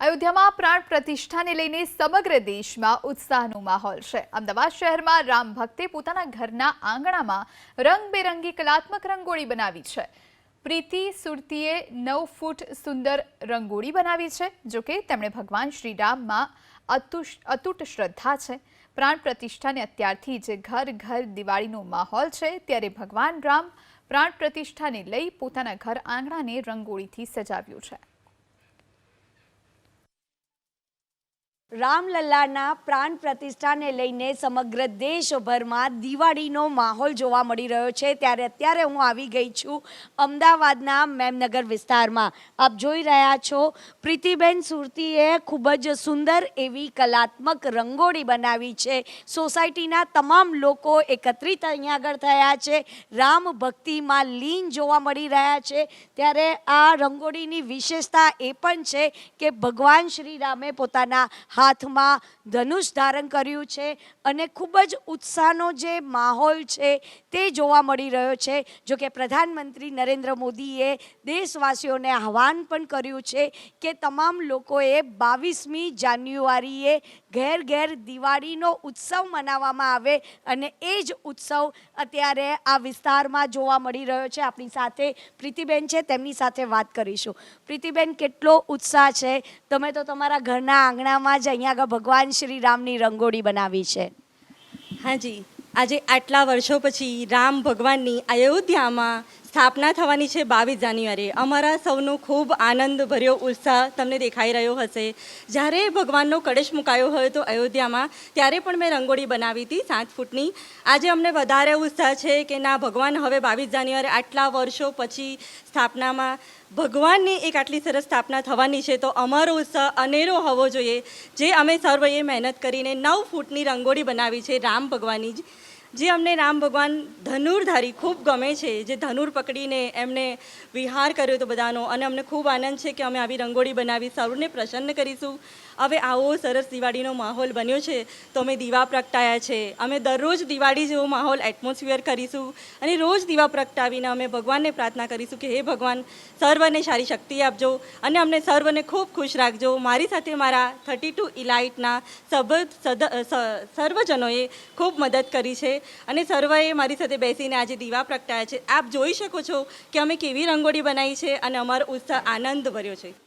અયોધ્યામાં પ્રાણ પ્રતિષ્ઠાને લઈને સમગ્ર દેશમાં ઉત્સાહનો માહોલ છે. અમદાવાદ શહેરમાં રામ ભક્તે પોતાના ઘરના આંગણામાં રંગબેરંગી કલાત્મક રંગોળી બનાવી છે. પ્રીતિ સુરતીએ નવ ફૂટ સુંદર રંગોળી બનાવી છે જોકે તેમણે ભગવાન શ્રીરામમાં અતુષ- અતૂટ શ્રદ્ધા છે. પ્રાણ પ્રતિષ્ઠાને અત્યારથી જ ઘર ઘર દિવાળીનો માહોલ છે, ત્યારે ભગવાન રામ પ્રાણ પ્રતિષ્ઠાને લઈ પોતાના ઘર આંગણાને રંગોળીથી સજાવ્યું છે. રામલલ્લાના પ્રાણ પ્રતિષ્ઠાને લઈને સમગ્ર દેશભરમાં દિવાળીનો માહોલ જોવા મળી રહ્યો છે. ત્યારે અત્યારે હું આવી ગઈ છું અમદાવાદના મેમનગર વિસ્તારમાં. આપ જોઈ રહ્યા છો, પ્રીતિબેન સુરતીએ ખૂબ જ સુંદર એવી કલાત્મક રંગોળી બનાવી છે. સોસાયટીના તમામ લોકો એકત્રિત અહીંયા આગળ થયા છે. રામ ભક્તિમાં લીન જોવા મળી રહ્યા છે. ત્યારે આ રંગોળીની વિશેષતા એ પણ છે કે ભગવાન શ્રી રામે પોતાના હાથમાં ધનુષ ધારણ કર્યું છે અને ખૂબ જ ઉત્સાહનો જે માહોલ છે તે જોવા મળી રહ્યો છે. જો કે પ્રધાનમંત્રી નરેન્દ્ર મોદીએ દેશવાસીઓને આહવાન પણ કર્યું છે કે તમામ લોકોએ બાવીસમી જાન્યુઆરીએ ઘેર ઘેર દિવાળીનો ઉત્સવ મનાવવામાં આવે અને એ જ ઉત્સવ અત્યારે આ વિસ્તારમાં જોવા મળી રહ્યો છે. આપણી સાથે પ્રીતિબેન છે, તેમની સાથે વાત કરીશું. પ્રીતિબેન, કેટલો ઉત્સાહ છે. તમે તો તમારા ઘરના આંગણામાં જ અહીંયા આગળ ભગવાન શ્રી રામની રંગોળી બનાવી છે. હાજી, આજે આટલા વર્ષો પછી રામ ભગવાનની અયોધ્યામાં સ્થાપના થવાની છે બાવીસ જાન્યુઆરી અમારા સૌનો ખૂબ આનંદ ભર્યો ઉત્સાહ તમને દેખાઈ રહ્યો હશે. જ્યારે ભગવાનનો કળશ મુકાયો હોય તો અયોધ્યામાં ત્યારે પણ મેં રંગોળી બનાવી હતી સાત ફૂટની. આજે અમને વધારે ઉત્સાહ છે કે ના, ભગવાન હવે બાવીસ જાન્યુઆરી આટલા વર્ષો પછી સ્થાપનામાં ભગવાનની એક આટલી સરસ સ્થાપના થવાની છે તો અમારો ઉત્સાહ અનેરો હોવો જોઈએ. જે અમે સર્વએ મહેનત કરીને નવ ફૂટની રંગોળી બનાવી છે રામ ભગવાનની જ. જે અમને રામ ભગવાન ધનુર્ધારી ખૂબ ગમે છે, જે ધનુર પકડીને એમને વિહાર કર્યો તો બધાનો, અને અમને ખૂબ આનંદ છે કે અમે આવી રંગોળી બનાવી સૌને પ્રસન્ન કરીશું. હવે આવો સરસ દિવાળીનો માહોલ બન્યો છે, તો અમે દીવા પ્રગટાયા છે. અમે દરરોજ દિવાળી જેવો માહોલ એટમોસ્ફિયર કરીશું, અને રોજ દીવા પ્રગટાવીને અમે ભગવાનને પ્રાર્થના કરીશું કે હે ભગવાન, સર્વને સારી શક્તિ આપજો, અને અમને સર્વને ખૂબ ખુશ રાખજો. મારી સાથે મારા થર્ટી ટુ ઇલાઇટના સભ સર્વજનોએ ખૂબ મદદ કરી અને સર્વએ મારી સાથે બેસીને આજે દીવા પ્રગટાયા છે. આપ જોઈ શકો છો કે અમે કેવી રંગોળી બનાવી છે અને અમારો ઉત્સાહ આનંદ ભર્યો છે.